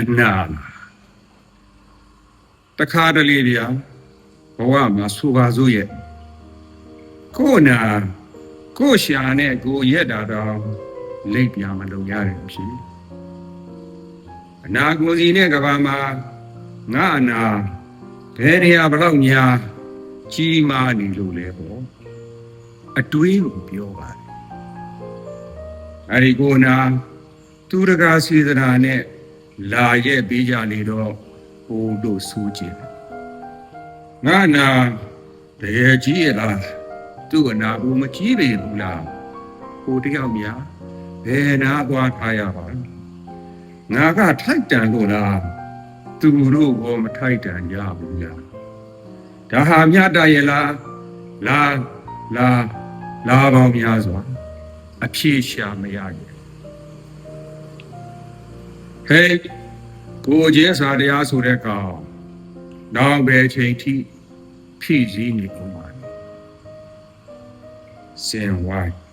အနာတခါတလေဗျာဘဝမှာဆိုပါစို့ရဲ့ကိုယ်နာကိုယ်ရှာနဲ့ကိုယ်ရက်တာတော့လိပ်ပြမလို့ရတယ်ဖြစ်အနာကိုယ်စီနဲ့ကဘာမှာငါအနာဘယ်နေရာဘလောက်ညာကြီးမားနေလို့လဲပေါ့အတွေးကိုပြောပါတယ်အဲဒီကိုယ်နာသူတကာစေတနာနဲ့ လာရဲ့ပေးကြလေတော့ဟိုတို့စူးကြည့်ငါနာတကယ်ကြီးရလားသူ့အနာဘူးမကြီးပေဘူးလားဟိုတယောက်များဘယ်နာသွားထားရပါလဲငါကထိုက်တန်လို့လားသူတို့ကမထိုက်တန်ကြဘူးလားဒါဟာမြတ်တရလားလာလာလာပေါင်းများစွာအဖြေရှာမရဘူး ဟေးကိုချင်းစာတရားဆိုတဲ့ကောင်နောက်ပဲချိန်ထိဖြည့်စည်းနေကုန်ပါစင်ဝိုင်း